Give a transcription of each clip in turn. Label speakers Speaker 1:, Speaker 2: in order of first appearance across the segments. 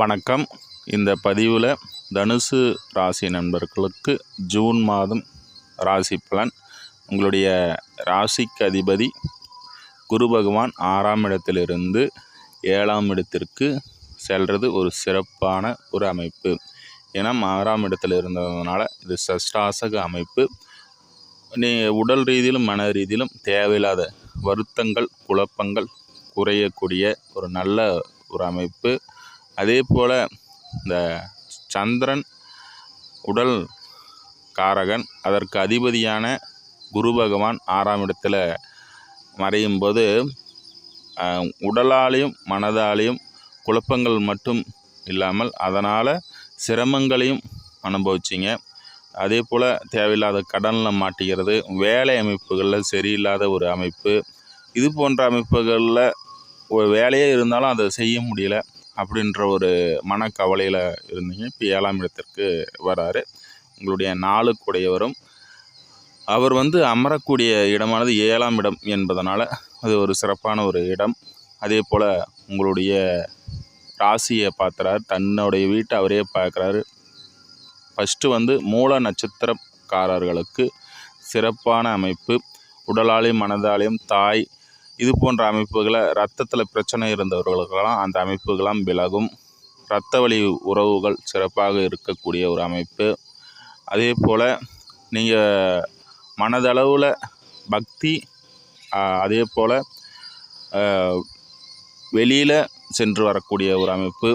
Speaker 1: வணக்கம். இந்த பதிவில் தனுசு ராசி நண்பர்களுக்கு ஜூன் மாதம் ராசி பலன். உங்களுடைய ராசிக்கு அதிபதி குரு பகவான் ஆறாம் இடத்திலிருந்து ஏழாம் இடத்திற்கு செல்வது ஒரு சிறப்பான ஒரு அமைப்பு. ஏன்னா ஆறாம் இடத்தில் இருந்ததுனால இது சஷ்டாசக அமைப்பு. நீ உடல் ரீதியிலும் மன ரீதியிலும் தேவையில்லாத வருத்தங்கள் குழப்பங்கள் குறையக்கூடிய ஒரு நல்ல ஒரு அமைப்பு. அதே போல் இந்த சந்திரன் உடல் காரகன் அதற்கு அதிபதியான குரு பகவான் ஆறாம் இடத்தில் மறையும் போது உடலாலையும் மனதாலையும் குழப்பங்கள் மட்டும் இல்லாமல் அதனால் சிரமங்களையும் அனுபவிச்சிங்க. அதே போல் தேவையில்லாத கடனில் மாட்டிக்கிறது வேலை அமைப்புகளில் சரியில்லாத ஒரு அமைப்பு இது போன்ற அமைப்புகளில் ஒரு வேலையே இருந்தாலும் அதை செய்ய முடியல. அப்படின்ற ஒரு மனக்கவலையில் இருந்தீங்க. இப்போ ஏழாம் இடத்திற்கு வராரு. உங்களுடைய நாளுக்குடையவரும் அவர் வந்து அமரக்கூடிய இடமானது ஏழாம் இடம் என்பதனால் அது ஒரு சிறப்பான ஒரு இடம். அதே போல் உங்களுடைய ராசியை பார்க்குறாரு. தன்னுடைய வீட்டை அவரே பார்க்குறாரு. ஃபஸ்ட்டு வந்து மூல நட்சத்திரக்காரர்களுக்கு சிறப்பான அமைப்பு. உடலாலையும் மனதாலையும் தாய் இது போன்ற அமைப்புகளை ரத்தத்தில் பிரச்சனை இருந்தவர்களுக்கெல்லாம் அந்த அமைப்புகளாம் விலகும். இரத்த வழி உறவுகள் சிறப்பாக இருக்கக்கூடிய ஒரு அமைப்பு. அதே போல் நீங்கள் மனதளவில் பக்தி அதே போல் வெளியில் சென்று வரக்கூடிய ஒரு அமைப்பு.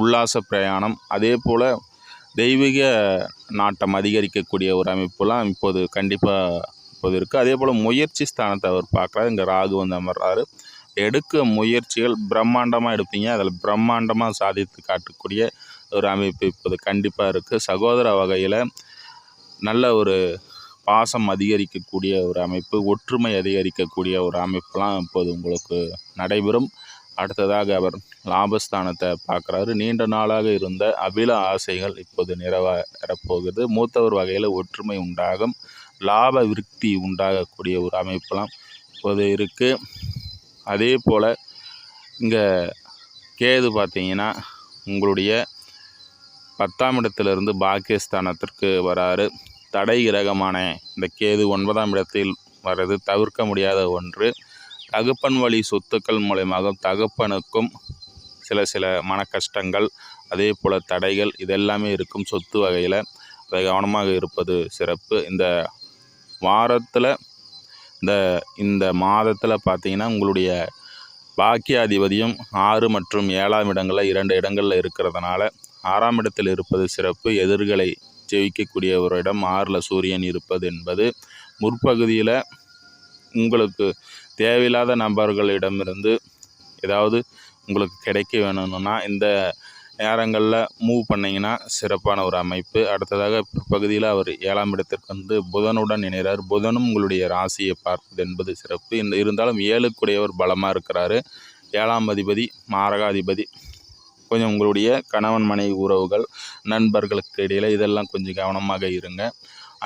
Speaker 1: உல்லாச பிரயாணம். அதே போல் தெய்வீக நாட்டம் அதிகரிக்கக்கூடிய ஒரு அமைப்புலாம் இப்போது கண்டிப்பாக இப்போது இருக்குது அதே போல் முயற்சி ஸ்தானத்தை அவர் பார்க்குறாரு. இங்கே ராகு வந்து அமர்றாரு. எடுக்க முயற்சிகள் பிரம்மாண்டமாக எடுப்பீங்க. அதில் பிரம்மாண்டமாக சாதித்து காட்டக்கூடிய ஒரு அமைப்பு இப்போது கண்டிப்பாக இருக்குது சகோதர வகையில் நல்ல ஒரு பாசம் அதிகரிக்கக்கூடிய ஒரு அமைப்பு ஒற்றுமை அதிகரிக்கக்கூடிய ஒரு அமைப்புலாம் இப்போது உங்களுக்கு நடைபெறும். அடுத்ததாக அவர் லாபஸ்தானத்தை பார்க்குறாரு. நீண்ட நாளாக இருந்த அபில ஆசைகள் இப்போது நிறைவேறப்போகிறது மூத்தவர் வகையில் ஒற்றுமை உண்டாகும். லாப விருத்தி உண்டாகக்கூடிய ஒரு அமைப்பெலாம் இப்போது இருக்குது அதே போல் இங்கே கேது பார்த்தீங்கன்னா உங்களுடைய பத்தாம் இடத்திலிருந்து பாக்கியஸ்தானத்திற்கு வராரு. தடை கிரகமான இந்த கேது ஒன்பதாம் இடத்தில் வர்றது தவிர்க்க முடியாத ஒன்று. தகப்பன் வழி சொத்துக்கள் மூலயமாக தகப்பனுக்கும் சில சில மன கஷ்டங்கள் அதே போல் தடைகள் இதெல்லாமே இருக்கும் சொத்து வகையில். அதை கவனமாக இருப்பது சிறப்பு. இந்த வாரத்தில் இந்த இந்த மாதத்தில் பார்த்தீங்கன்னா உங்களுடைய பாக்கியாதிபதியும் ஆறு மற்றும் ஏழாம் இடங்களில் இரண்டு இடங்களில் இருக்கிறதுனால ஆறாம் இடத்தில் இருப்பது சிறப்பு. எதிர்களை ஜெயிக்கக்கூடிய ஒரு இடம். ஆறில் சூரியன் இருப்பது என்பது முற்பகுதியில் உங்களுக்கு தேவையில்லாத நபர்களிடமிருந்து ஏதாவது உங்களுக்கு கிடைக்க வேணும்னா இந்த நேரங்களில் மூவ் பண்ணிங்கன்னா சிறப்பான ஒரு அமைப்பு. அடுத்ததாக பகுதியில் அவர் ஏழாம் இடத்திற்கு வந்து புதனுடன் இணைகிறார். புதனும் உங்களுடைய ராசியை பார்ப்பது என்பது சிறப்பு. இந்த இருந்தாலும் ஏழுக்குடையவர் பலமாக இருக்கிறாரு. ஏழாம் அதிபதி மாரகாதிபதி கொஞ்சம் உங்களுடைய கணவன் மனைவி உறவுகள் நண்பர்களுக்கு இடையில் இதெல்லாம் கொஞ்சம் கவனமாக இருங்க.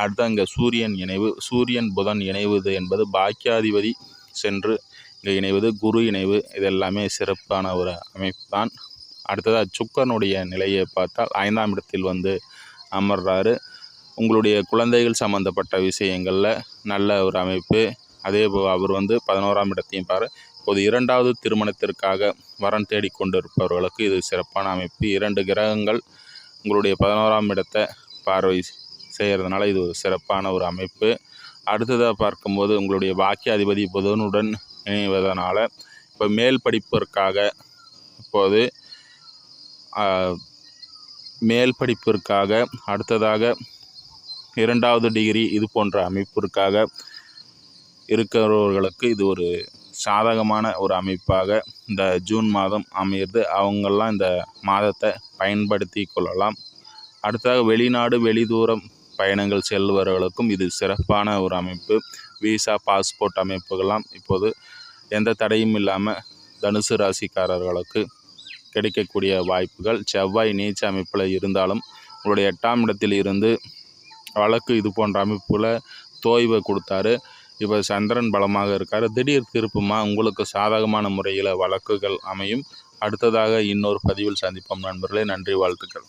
Speaker 1: அடுத்து அங்கே சூரியன் இணைவு. சூரியன் புதன் இணைவது என்பது பாக்கியாதிபதி சென்று இங்கே இணைவது குரு இணைவு. இதெல்லாமே சிறப்பான ஒரு அமைப்பு தான் அடுத்ததாக சுக்கரனுடைய நிலையை பார்த்தால் ஐந்தாம் இடத்தில் வந்து அமர்றாரு. உங்களுடைய குழந்தைகள் சம்மந்தப்பட்ட விஷயங்களில் நல்ல ஒரு அமைப்பு. அதே போல் அவர் வந்து பதினோராம் இடத்தையும் பாரு. இப்போது இரண்டாவது திருமணத்திற்காக வரன் தேடிக்கொண்டு இருப்பவர்களுக்கு இது சிறப்பான அமைப்பு. இரண்டு கிரகங்கள் உங்களுடைய பதினோராம் இடத்தை பார்வை செய்கிறதுனால இது ஒரு சிறப்பான ஒரு அமைப்பு. அடுத்ததாக பார்க்கும்போது உங்களுடைய பாக்கியாதிபதி புதனுடன் இணைவதனால் இப்போ மேல் படிப்பிற்காக இப்போது மேல் படிப்பிற்காக அடுத்ததாக இரண்டாவது டிகிரி இது போன்ற அமைப்பிற்காக இருக்கிறவர்களுக்கு இது ஒரு சாதகமான ஒரு அமைப்பாக இந்த ஜூன் மாதம் அமையிறது. அவங்கெல்லாம் இந்த மாதத்தை பயன்படுத்தி கொள்ளலாம். அடுத்ததாக வெளிநாடு வெளிதூரம் பயணங்கள் செல்பவர்களுக்கும் இது சிறப்பான ஒரு அமைப்பு. விசா பாஸ்போர்ட் அமைப்புகள்லாம் இப்போது எந்த தடையும் இல்லாமல் தனுசு ராசிக்காரர்களுக்கு கிடைக்கக்கூடிய வாய்ப்புகள். செவ்வாய் நீச்ச அமைப்பில் இருந்தாலும் உங்களுடைய எட்டாம் இடத்தில் இருந்து வழக்கு இது போன்ற அமைப்பில் தோய்வை கொடுத்தாரு. இப்போ சந்திரன் பலமாக இருக்கார். திடீர் திருப்புமா உங்களுக்கு சாதகமான முறையில் வழக்குகள் அமையும். அடுத்ததாக இன்னொரு பதிவில் சந்திப்போம். நண்பர்களே நன்றி வாழ்த்துக்கள்.